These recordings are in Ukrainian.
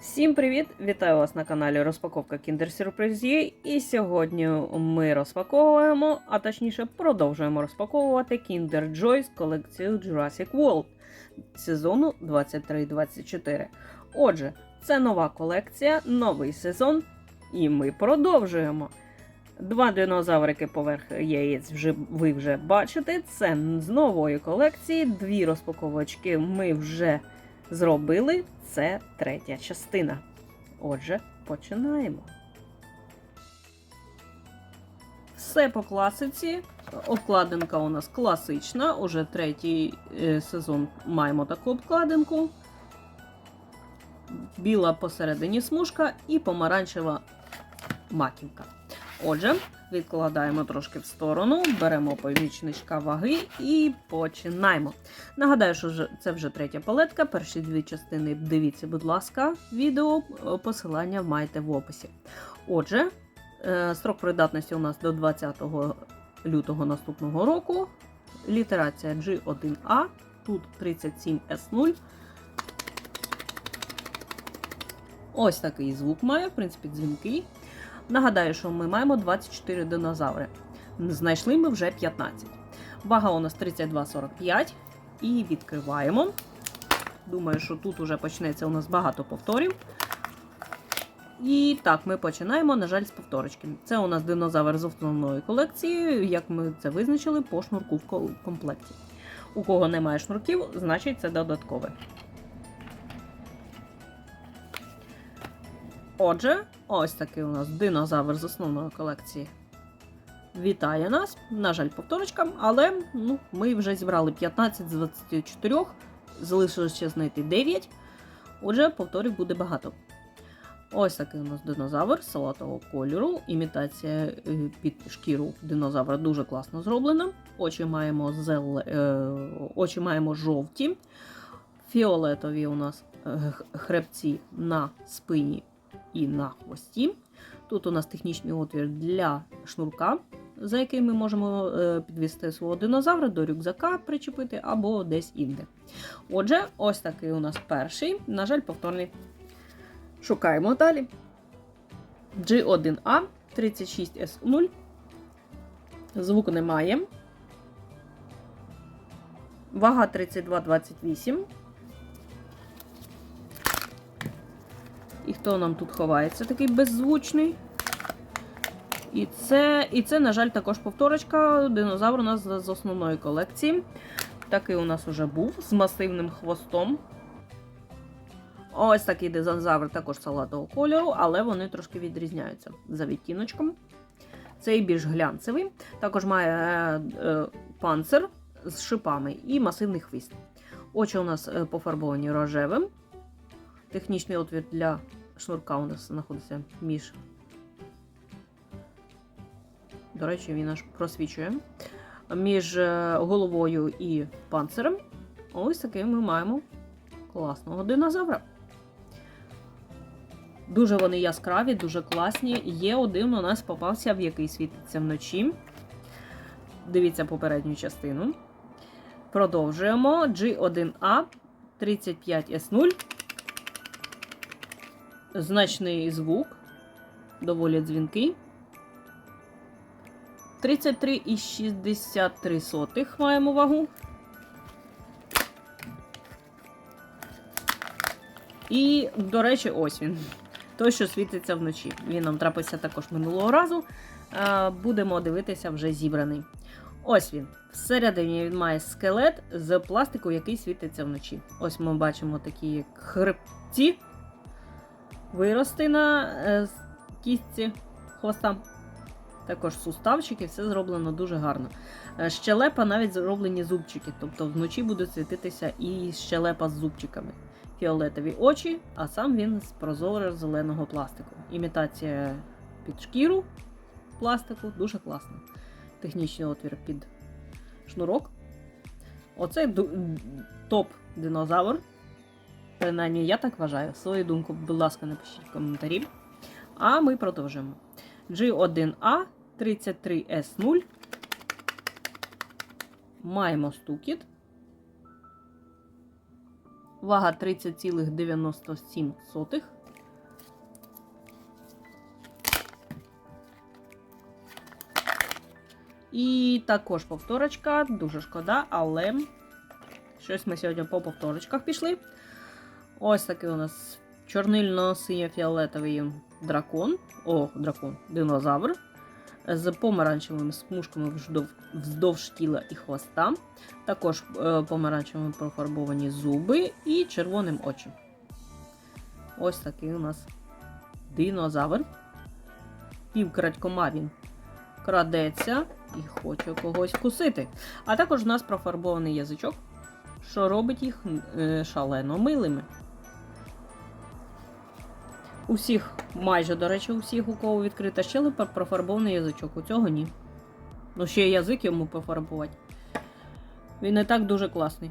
Всім привіт! Вітаю вас на каналі Розпаковка Kinder Surprise. І сьогодні ми розпаковуємо, а точніше продовжуємо розпаковувати Kinder Joy з колекцією Jurassic World сезону 23-24. Отже, це нова колекція, новий сезон, і ми продовжуємо. Два динозаврики поверх яєць вже ви вже бачите. Це з нової колекції. Дві розпаковочки ми вже зробили. Це третя частина. Отже, починаємо. Все по класиці. Обкладинка у нас класична. Уже третій е, сезон маємо таку обкладинку. Біла посередині смужка і помаранчева маківка. Отже, відкладаємо трошки в сторону, беремо помічничка ваги і починаємо. Нагадаю, що це вже третя палетка. Перші дві частини дивіться, будь ласка, відео, е, посилання маєте в описі. Отже, е, строк придатності у нас до 20 лютого наступного року. Літерація G1A, тут 37S0. Ось такий звук має, в принципі, дзвінкий. Нагадаю, що ми маємо 24 динозаври. Знайшли ми вже 15. Вага у нас 32,45. І відкриваємо. Думаю, що тут уже почнеться у нас багато повторів. І так, ми починаємо, на жаль, з повторочки. Це у нас динозавр з основної колекції, як ми це визначили, по шнурку в комплекті. У кого немає шнурків, значить це додаткове. Отже, ось такий у нас динозавр з основної колекції. Вітає нас. На жаль, повторочка, але ну, ми вже зібрали 15 з 24, залишилось ще знайти 9. Отже, повторів буде багато. Ось такий у нас динозавр салатового кольору. Імітація е, під шкіру динозавра дуже класно зроблена. Очі маємо, зел... е, очі маємо жовті, фіолетові у нас е, хребці на спині і на хвості. Тут у нас технічний отвір для шнурка, за який ми можемо е, підвести свого динозавра до рюкзака причепити або десь інде. Отже, ось такий у нас перший, на жаль, повторний. Шукаємо далі. G1A 36S0. Звуку немає. Вага 32,28. Хто нам тут ховається, такий беззвучний. І це, і це, на жаль, також повторочка. Динозавр у нас з основної колекції. Такий у нас уже був з масивним хвостом. Ось такий динозавр також салатового кольору, але вони трошки відрізняються за відтіночком. Цей більш глянцевий. Також має е, е, панцир з шипами і масивний хвіст. Очі у нас е, пофарбовані рожевим. Технічний отвір для шнурка у нас знаходиться між. До речі, він аж просвічує. Між е, головою і панцирем. Ось такий ми маємо класного динозавра. Дуже вони яскраві, дуже класні. Є один у нас попався, в який світиться вночі. Дивіться попередню частину. Продовжуємо. G1A 35S0 значний звук, доволі дзвінкий. 33,63 маємо вагу. І, до речі, ось він. Той, що світиться вночі. Він нам трапився також минулого разу. Е, Будемо дивитися вже зібраний. Ось він. Всередині він має скелет з пластику, який світиться вночі. Ось ми бачимо такі хребці вирости на е, кістці хвоста. Також суставчики, все зроблено дуже гарно. Е, Щелепа навіть зроблені зубчики, тобто вночі буде світитися і щелепа з зубчиками. Фіолетові очі, а сам він з прозоро зеленого пластику. Імітація під шкіру пластику дуже класно. Технічний отвір під шнурок. Оце ду- топ динозавр. Принаймні, я так вважаю. Свою думку, будь ласка, напишіть в коментарі. А ми продовжимо. G1A 33S0. Маємо стукіт. Вага 30,97. І також повторочка. Дуже шкода, але щось ми сьогодні по повторочках пішли. Ось такий у нас чорнильно-синьо-фіолетовий дракон. О, дракон, динозавр. З помаранчевими смужками вздовж, тіла і хвоста. Також е, помаранчевими профарбовані зуби і червоним очі. Ось такий у нас динозавр. Півкрадькома він крадеться і хоче когось вкусити. А також у нас профарбований язичок, що робить їх е, шалено милими. Усіх, майже, до речі, усіх, у кого відкрита щелепа, профарбований язичок. У цього ні. Ну, ще язик йому пофарбувати. Він не так дуже класний.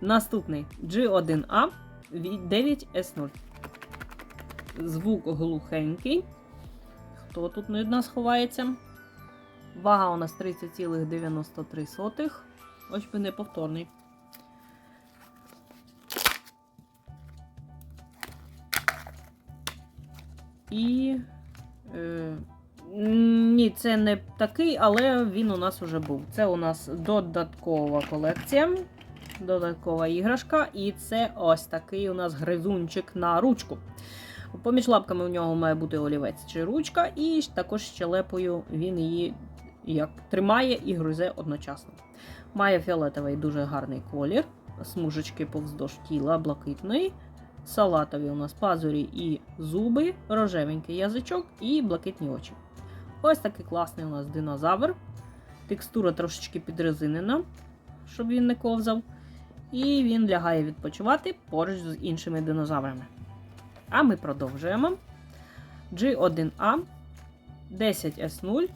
Наступний G1A 9S0. Звук глухенький. Хто тут від нас ховається? Вага у нас 30,93. Ось би неповторний. І. Е, ні, це не такий, але він у нас уже був. Це у нас додаткова колекція, додаткова іграшка, і це ось такий у нас гризунчик на ручку. Поміж лапками у нього має бути олівець чи ручка, і також щелепою він її як тримає і гризе одночасно. Має фіолетовий дуже гарний колір, смужечки повздовж тіла блакитної. Салатові у нас пазурі і зуби, рожевенький язичок і блакитні очі. Ось такий класний у нас динозавр. Текстура трошечки підрезинена, щоб він не ковзав. І він лягає відпочивати поруч з іншими динозаврами. А ми продовжуємо. G1A 10S0.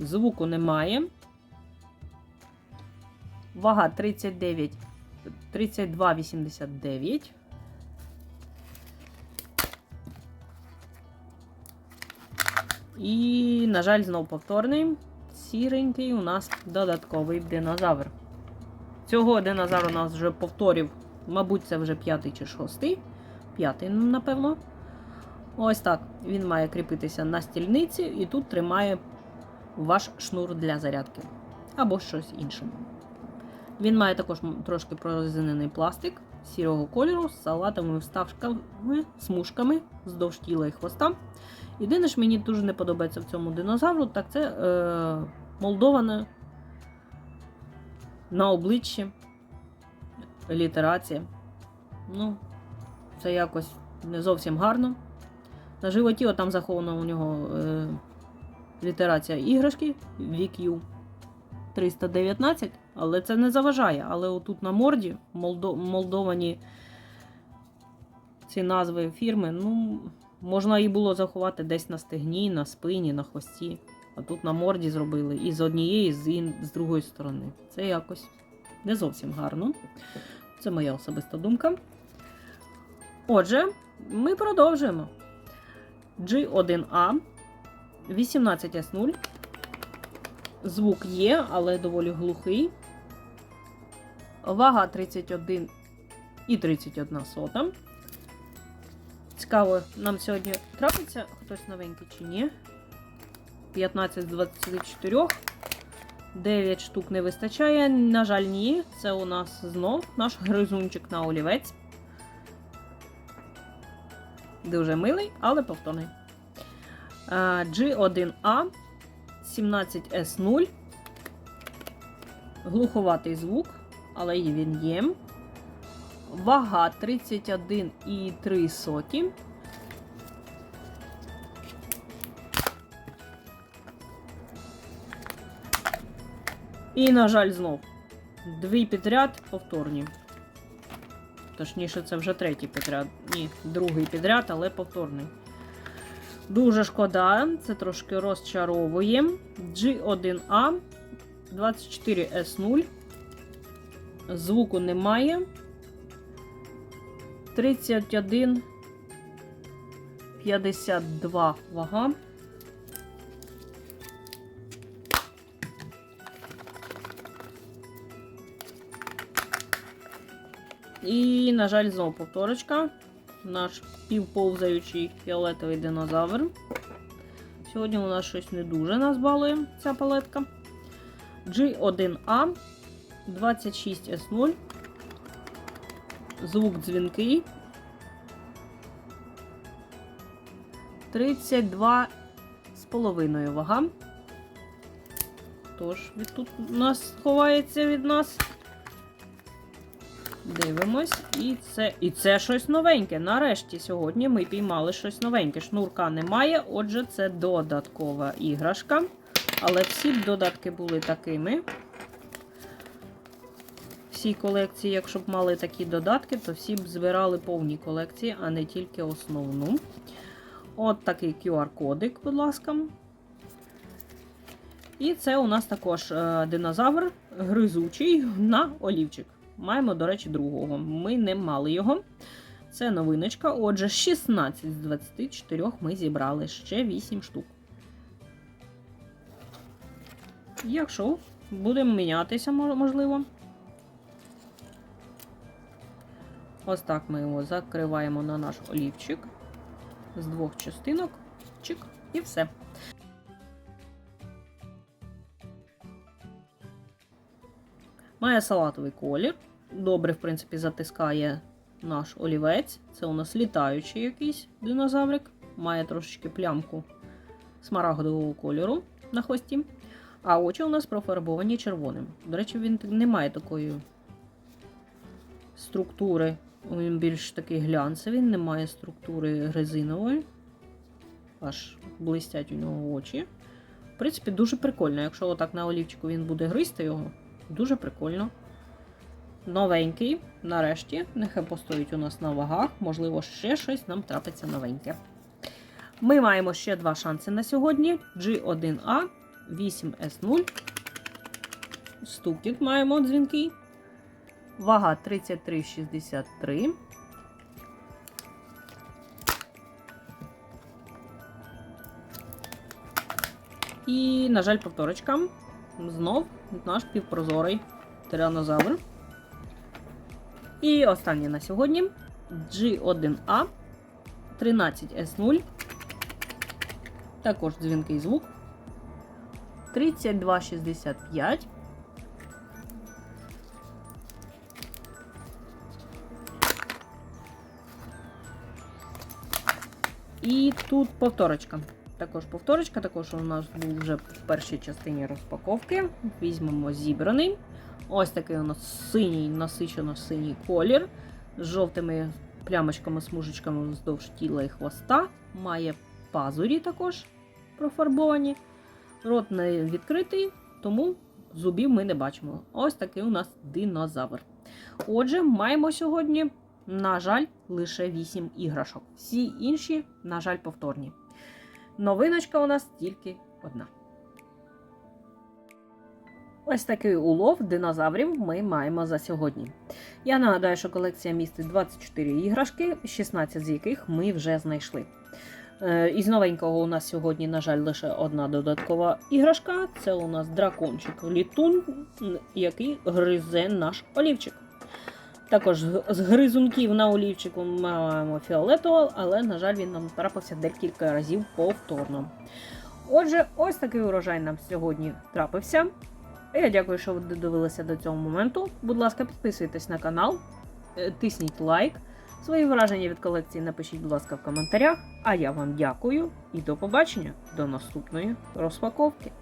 Звуку немає. Вага 39, 32,89. І, на жаль, знов повторний. Сіренький у нас додатковий динозавр. Цього динозавра у нас вже повторів, мабуть, це вже п'ятий чи шостий. П'ятий, напевно. Ось так. Він має кріпитися на стільниці і тут тримає ваш шнур для зарядки. Або щось інше. Він має також трошки прорезинений пластик сірого кольору з салатовими вставками, смужками вздовж тіла і хвоста. Єдине, що мені дуже не подобається в цьому динозавру, так це е, молдована на обличчі літерація. Ну, це якось не зовсім гарно. На животі там захована у нього е, літерація іграшки VQ 319, але це не заважає. Але отут на морді молдо, молдовані ці назви фірми, ну, можна її було заховати десь на стегні, на спині, на хвості. А тут на морді зробили і з однієї, і з, ін... з другої сторони. Це якось не зовсім гарно. Це моя особиста думка. Отже, ми продовжуємо. G1A 18S0. Звук є, але доволі глухий. Вага 31 і 31 сота. Цікаво, нам сьогодні трапиться хтось новенький чи ні. 15 з 24. 9 штук не вистачає. На жаль, ні. Це у нас знов наш гризунчик на олівець. Дуже милий, але повторний. G1A 17S0. Глуховатий звук, але він є. Вага 31,3 соті. І, на жаль, знов. Дві підряд повторні. Точніше, це вже третій підряд. Ні, другий підряд, але повторний. Дуже шкода, це трошки розчаровує. G1A 24S0. Звуку немає. 31 52 вага. І, на жаль, знову повторочка. Наш півповзаючий фіолетовий динозавр. Сьогодні у нас щось не дуже нас ця палетка. G1A 26S0. Звук дзвінкий. 32 з половиною вага. Тож тут у нас ховається від нас. Дивимось. І це, і це щось новеньке. Нарешті сьогодні ми піймали щось новеньке. Шнурка немає, отже, це додаткова іграшка. Але всі додатки були такими. Всі колекції, якщо б мали такі додатки, то всі б збирали повні колекції, а не тільки основну. От такий QR-кодик, будь ласка. І це у нас також е, динозавр гризучий на олівчик. Маємо, до речі, другого. Ми не мали його. Це новиночка. Отже, 16 з 24 ми зібрали ще 8 штук. Якщо будемо мінятися, можливо. Ось так ми його закриваємо на наш олівчик з двох частинок. Чик, і все. Має салатовий колір. Добре, в принципі, затискає наш олівець. Це у нас літаючий якийсь динозаврик. Має трошечки плямку смарагдового кольору на хвості. А очі у нас профарбовані червоним. До речі, він не має такої структури. Він більш такий глянцевий, не має структури резинової. Аж блистять у нього очі. В принципі, дуже прикольно. Якщо отак на олівчику він буде гризти його, дуже прикольно. Новенький, нарешті, нехай постоїть у нас на вагах, можливо, ще щось нам трапиться новеньке. Ми маємо ще два шанси на сьогодні: G1A 8S0. Стукіт маємо дзвінкий. Вага 33,63. І, на жаль, повторочка. Знов наш півпрозорий тиранозавр. І останнє на сьогодні G1A 13S0. Також дзвінкий звук. 3265. І тут повторочка. Також повторочка, також у нас був вже в першій частині розпаковки. Візьмемо зібраний. Ось такий у нас синій, насичено синій колір з жовтими плямочками, смужечками вздовж тіла і хвоста. Має пазурі також профарбовані. Рот не відкритий, тому зубів ми не бачимо. Ось такий у нас динозавр. Отже, маємо сьогодні, на жаль, лише 8 іграшок. Всі інші, на жаль, повторні. Новиночка у нас тільки одна. Ось такий улов динозаврів ми маємо за сьогодні. Я нагадаю, що колекція містить 24 іграшки, 16 з яких ми вже знайшли. Е, Із новенького у нас сьогодні, на жаль, лише одна додаткова іграшка. Це у нас дракончик літун, який гризе наш олівчик. Також з- гризунків на олівчику маємо фіолетового, але, на жаль, він нам трапився декілька разів повторно. Отже, ось такий урожай нам сьогодні трапився. Я дякую, що ви додивилися до цього моменту. Будь ласка, підписуйтесь на канал, е, тисніть лайк. Свої враження від колекції напишіть, будь ласка, в коментарях. А я вам дякую і до побачення до наступної розпаковки.